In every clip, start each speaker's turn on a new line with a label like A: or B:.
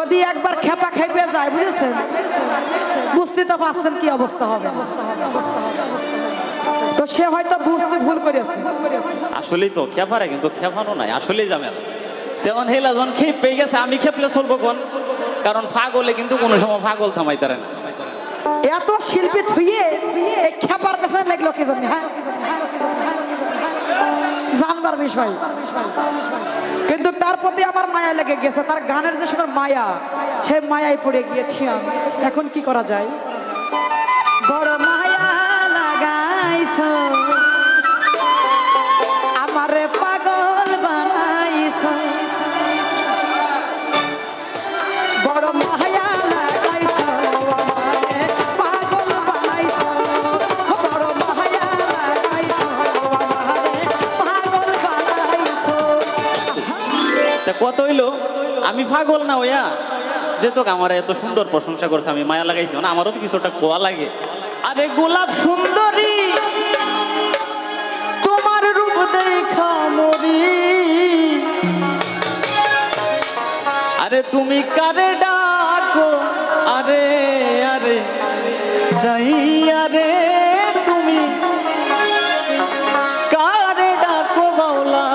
A: যদি একবার খেপা খেপে যায় বুঝেছেন? বুঝতে তো পারছেন কি অবস্থা হবে। তো সে হয়তো বুঝতে ভুল করেছে।
B: আসলেই তো খেপারে কিন্তু খেপানো নাই আসলেই ঝামেলা। তেমন হেলা যখন খেপ পেয়ে গেছে আমি খেপলে চলবো কোন? কারণ ফাগলে কিন্তু কোনো সময় ফাগল থামাইতারে না।
A: এত শিল্পী থুয়ে এই খেপার পেছনে লাগল কি জন্য হ্যাঁ? জানবার বিষয়। কিন্তু তার প্রতি আমার মায়া লেগে গেছে, তার গানের যে সময় মায়া সে মায়ায় পড়ে গিয়েছি আমি। এখন কি করা যায়? বড় পাগল
B: না হইয়া যে তোকে আমার এত সুন্দর প্রশংসা করছে, আমি মায়া লাগাইছি। না, আমারও তো কিছুটা কোয়া লাগে। আরে গোলাপ সুন্দরী, তোমার রূপ দেখা মরি। আরে তুমি কারে ডাকো? আরে আরে চাই আরে তুমি। কারে ডাকো বাউলা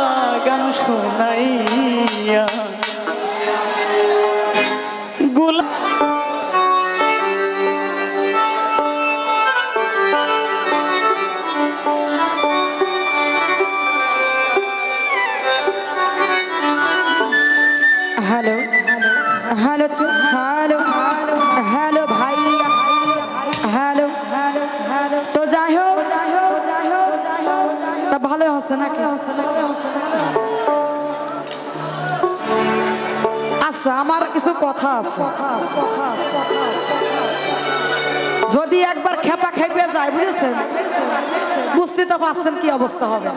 B: গান শোনাইয়া।
A: আচ্ছা আমার কিছু কথা আছে। যদি একবার খেপা খেপে যায়, বুঝেছেন? বুঝতে তো পারছেন কি অবস্থা হবে।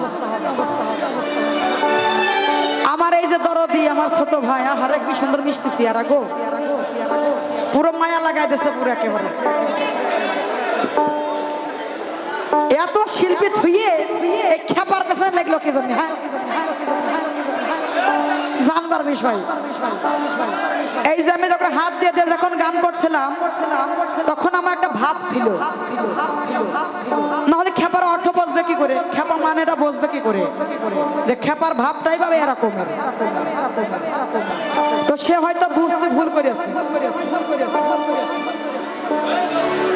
A: আমার এই যে দরদি, আমার ছোট ভাই, আহারে, কি সুন্দর মিষ্টি চেয়ারা গো। পুরো মায়া লাগাই দিছে পুরো একেবারে। এত শিল্পী থুয়ে খেপার পেছনে লাগল কি জন্য হ্যাঁ? এই যে আমি যখন হাত দিয়ে যখন গান করছিলাম, তখন আমার একটা ভাব ছিল। নাহলে খেপার অর্থ বসবে কি করে? মানেটা বসবে কি করে? যে খেপার ভাবটাই পাবে এরকমের তো সে হয়তো বুঝতে ভুল করেছে।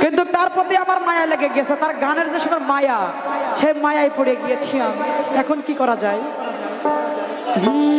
A: কিন্তু তার প্রতি আমার মায়া লেগে গেছে। তার গানের যে সময় মায়া সে মায়ায় পড়ে গিয়েছি আমি। এখন কি করা যায়? ভাইয়া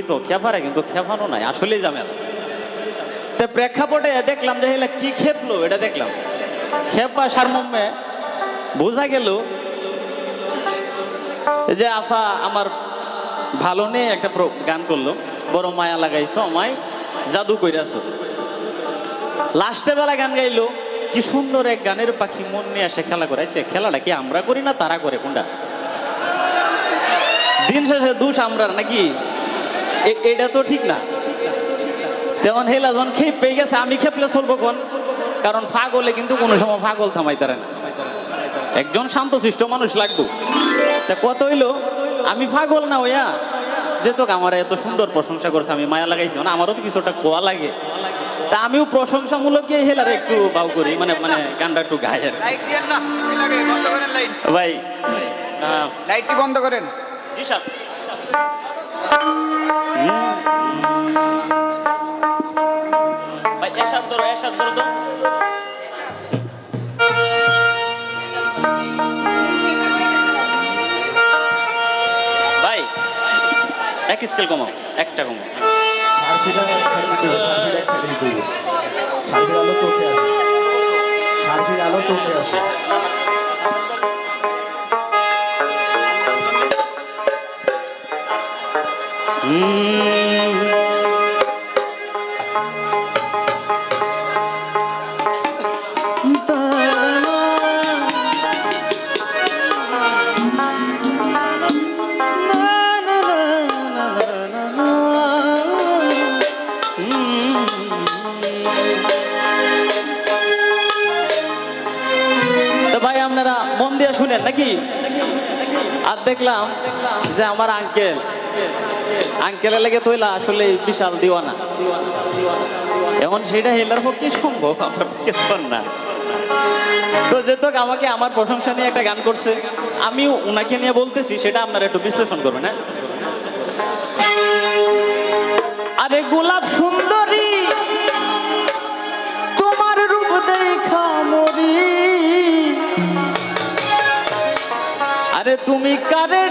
B: আসলেই তো খেপারে কিন্তু খেপানো নাই, আসলেই ঝামেলা। তে প্রেক্ষাপটে দেখলাম যে এলা কি খেপলো, এটা দেখলাম। খেপা সারমর্মে বোঝা গেল যে আফা আমার ভালো নেই একটা গান করল, বড় মায়া লাগাইছো আমায়, জাদু কইরাছো। লাস্টে বেলা গান গাইলো, কি সুন্দর এক গানের পাখি মন নিয়ে আসে খেলা করাইছে, খেলাটা কি আমরা করি না তারা করে, কোনটা? দিন শেষে দুষ আমরা নাকি? এটা তো ঠিক না। তেমন হেলা যখন খেপ পেয়ে গেছে আমি খেপলে চলবো কোন? কারণ ফাগলে কিন্তু কোনো সময় ফাগল থামাইতারে না। একজন শান্তশিষ্ট মানুষ লাগবে। তা কত হইল? আমি ফাগল না হইয়া যে তোকে আমার এত সুন্দর প্রশংসা করছে আমি মায়া লাগাইছি। না আমারও তো কিছুটা কোয়া লাগে। তা আমিও প্রশংসামূলক হেলার একটু বাউ করি মানে মানে গানটা একটু
C: লাইট
B: ভাই
C: লাইটটি বন্ধ করেন।
B: জি স্যার। ভাই, এসব ধরো এসব ধরো তো। ভাই, এক স্কেল কমাও, একটা কমাও।
D: দিও। আলো চোখে আসে। সার্ফির আলো চোখে আসে।
B: শুনেন নাকি? আর দেখলাম যে আমার আঙ্কেল আঙ্কেলের লেগে তৈলা আসলে বিশাল দিওয়ানা। এখন সেটা হেলার পক্ষে সম্ভব, আমার পক্ষে না। তো যেহেতু আমাকে আমার প্রশংসা নিয়ে একটা গান করছে, আমি ওনাকে নিয়ে বলতেছি, সেটা আপনারা একটু বিশ্লেষণ করবেন হ্যাঁ? আরে গোলাপ সুন্দরী,
A: তোমার রূপ দেখা মরি।
B: আরে তুমি কারে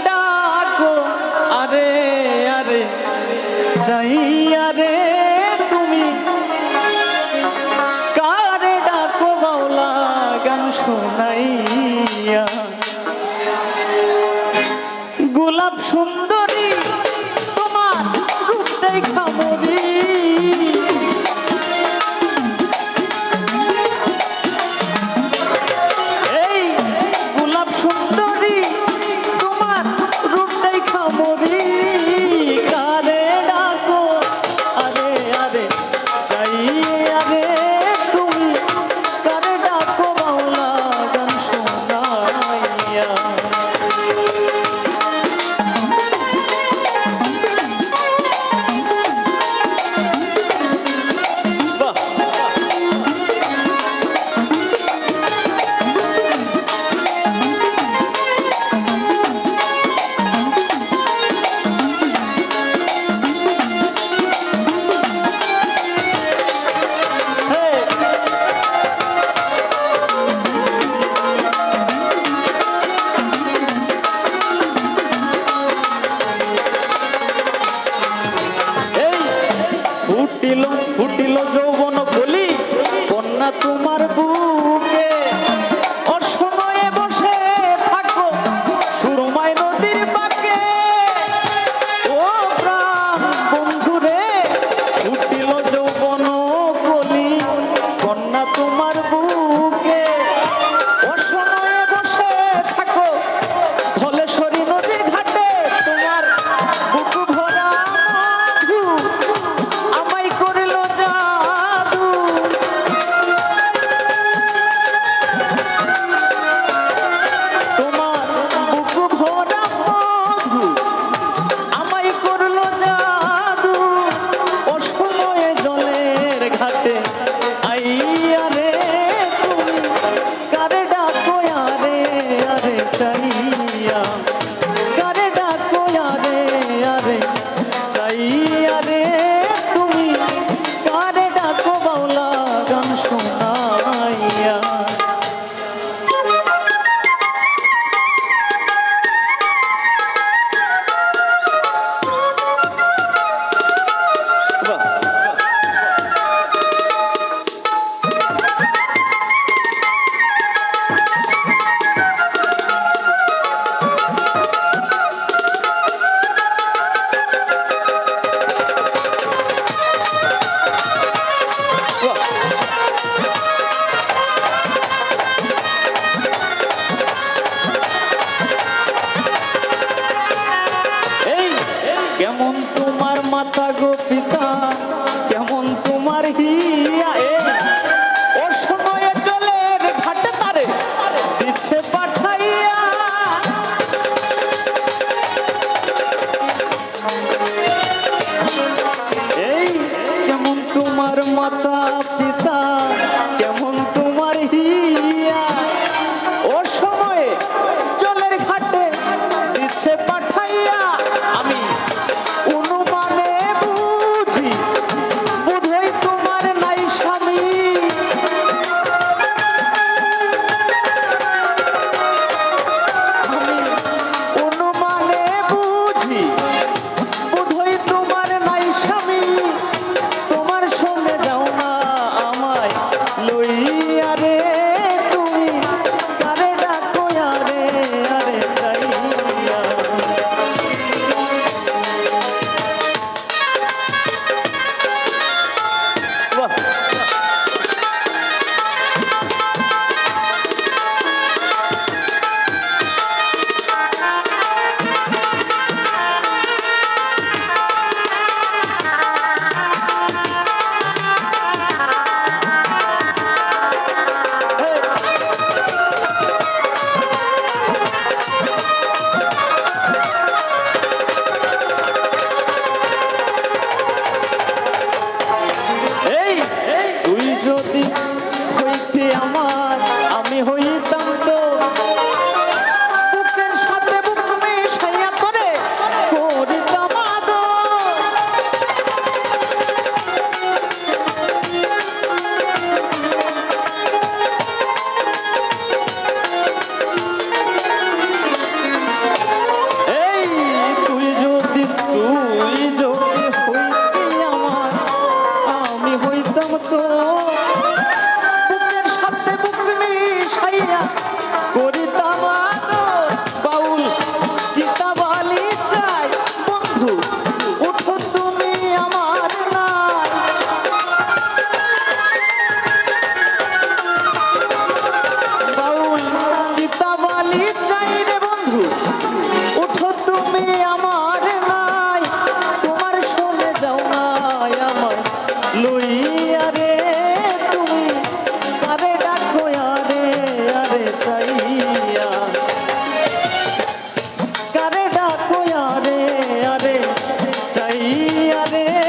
B: চাইয়া রে